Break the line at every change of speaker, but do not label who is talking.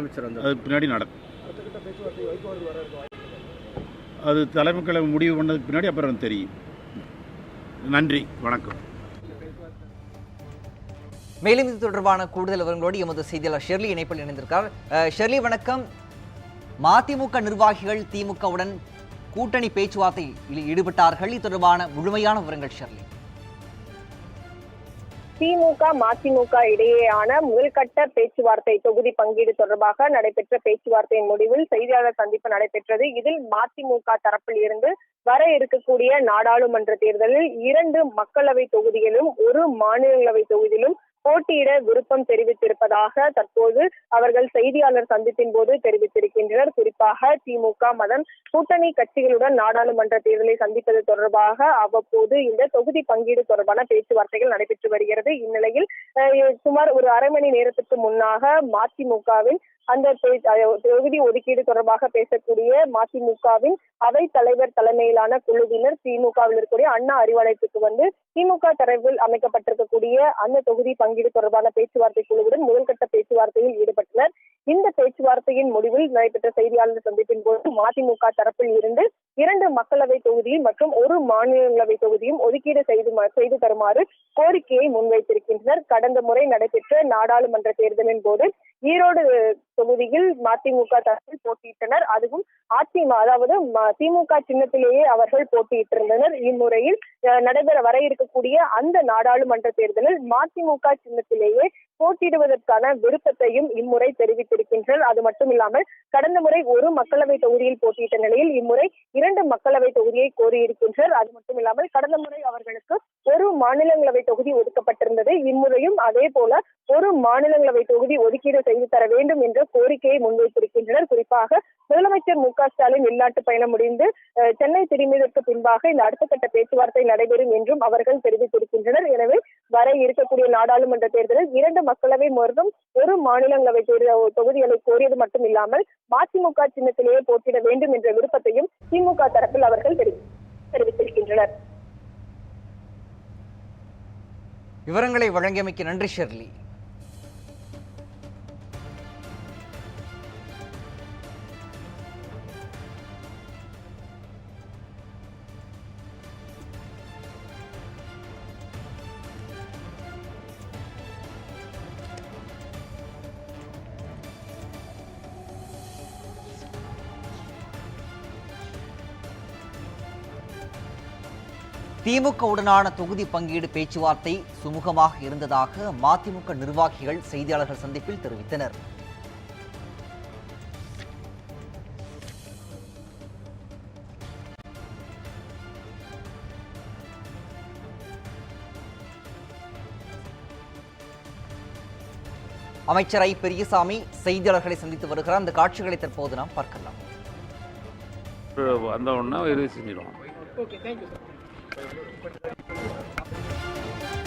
அமைச்சர் வந்து
அது பின்னாடி நடக்கும். அது தலைமைக்கிழமை முடிவு பண்ணதுக்கு பின்னாடி அப்புறம் தெரியும். நன்றி வணக்கம்.
மேலும் இது தொடர்பான கூடுதல் விவரங்களோடு எமது செய்தியாளர் ஷெர்லி இணைப்பில் இணைந்திருக்கார் ஷெர்லி வணக்கம். மதிமுக நிர்வாகிகள் திமுகவுடன் கூட்டணி பேச்சுவார்த்தையில் ஈடுபட்டார்கள். இது தொடர்பான முழுமையான விவரங்கள் ஷெர்லி.
திமுக மதிமுக இடையேயான முதல்கட்ட பேச்சுவார்த்தை தொகுதி பங்கீடு தொடர்பாக நடைபெற்ற பேச்சுவார்த்தையின் முடிவில் செய்தியாளர் சந்திப்பு நடைபெற்றது. இதில் மதிமுக தரப்பில் இருந்து வர இருக்கக்கூடிய நாடாளுமன்ற தேர்தலில் இரண்டு மக்களவை தொகுதியிலும் ஒரு மாநிலங்களவை தொகுதியிலும் போட்டியிட விருப்பம் தெரிவித்திருப்பதாக தற்போது அவர்கள் செய்தியாளர் சந்திப்பின் போது தெரிவித்திருக்கின்றனர். குறிப்பாக திமுக மதன் கூட்டணி கட்சிகளுடன் நாடாளுமன்ற தேர்தலை சந்திப்பது தொடர்பாக அவ்வப்போது இந்த தொகுதி பங்கீடு தொடர்பான பேச்சுவார்த்தைகள் நடைபெற்று வருகிறது. இந்நிலையில் சுமார் ஒரு அரை மணி நேரத்துக்கு முன்னாக மதிமுகவின் அந்த அஹ், தொகுதி ஒதுக்கீடு தொடர்பாக பேசக்கூடிய மதிமுகவின் அவை தலைவர் தலைமையிலான குழுவினர் திமுகவில் இருக்கக்கூடிய அண்ணா அறிவாலயத்துக்கு வந்து திமுக தரவில் அமைக்கப்பட்டிருக்கக்கூடிய அந்த தொகுதி பங்கீடு தொடர்பான பேச்சுவார்த்தை குழுவுடன் முதல்கட்ட பேச்சுவார்த்தையில் ஈடுபட்டனர். இந்த பேச்சுவார்த்தையின் முடிவில் நடைபெற்ற செய்தியாளர் சந்திப்பின் போது மதிமுக தரப்பில் இருந்து இரண்டு மக்களவை தொகுதியும் மற்றும் ஒரு மாநிலங்களவை தொகுதியும் ஒதுக்கீடு செய்து செய்து தருமாறு கோரிக்கையை முன்வைத்திருக்கின்றனர். கடந்த முறை நடைபெற்ற நாடாளுமன்ற தேர்தலின் போது ஈரோடு தொகுதியில் மதிமுக தரப்பில் போட்டியிட்டனர். அதுவும் அதிமுக அதாவது திமுக சின்னத்திலேயே அவர்கள் போட்டியிட்டிருந்தனர். இம்முறையில் நடைபெற வர இருக்கக்கூடிய அந்த நாடாளுமன்ற தேர்தலில் மதிமுக சின்னத்திலேயே போட்டியிடுவதற்கான விருப்பத்தையும் இம்முறை தெரிவித்திருக்கின்றனர். அது மட்டும் இல்லாமல் கடந்த முறை ஒரு மக்களவை தொகுதியில் போட்டியிட்ட நிலையில் இம்முறை இரண்டு மக்களவை தொகுதியை கோரியிருக்கின்றனர். அது மட்டும் இல்லாமல் கடந்த முறை அவர்களுக்கு ஒரு மாநிலங்களவை தொகுதி ஒதுக்கப்பட்டிருந்தது. இம்முறையும் அதே போல ஒரு மாநிலங்களவை தொகுதி ஒதுக்கீடு செய்து தர வேண்டும் என்ற கோரிக்கையை முன்வைத்திருக்கின்றனர். குறிப்பாக முதலமைச்சர் மு க ஸ்டாலின் வெளிநாட்டு பயணம் முடிந்து சென்னை திரும்பியதற்கு பின்பாக இந்த அடுத்த கட்ட பேச்சுவார்த்தை நடைபெறும் என்றும் அவர்கள் தெரிவித்திருக்கின்றனர். எனவே வர இருக்கக்கூடிய நாடாளுமன்ற தேர்தலில் இரண்டு மக்களவை மற்றும் ஒரு மாநிலங்களவை தேர்தல் தொகுதிகளை கோரியது மட்டும் இல்லாமல் மதிமுக சின்னத்திலேயே போட்டியிட வேண்டும் என்ற விருப்பத்தையும் திமுக தரப்பில் அவர்கள் தெரிவித்திருக்கின்றனர்.
விவரங்களை வழங்கியமைக்கு நன்றி ஷெர்லி. திமுகவுடனான தொகுதி பங்கீடு பேச்சுவார்த்தை சுமூகமாக இருந்ததாக மதிமுக நிர்வாகிகள் செய்தியாளர்கள் சந்திப்பில் தெரிவித்தனர். அமைச்சர் ஐ. பெரியசாமி செய்தியாளர்களை சந்தித்து வருகிறார். அந்த காட்சிகளை தற்போது நாம் பார்க்கலாம்.
வந்த உடனே செஞ்சிடுவோம்
okay thank you sir Thank you.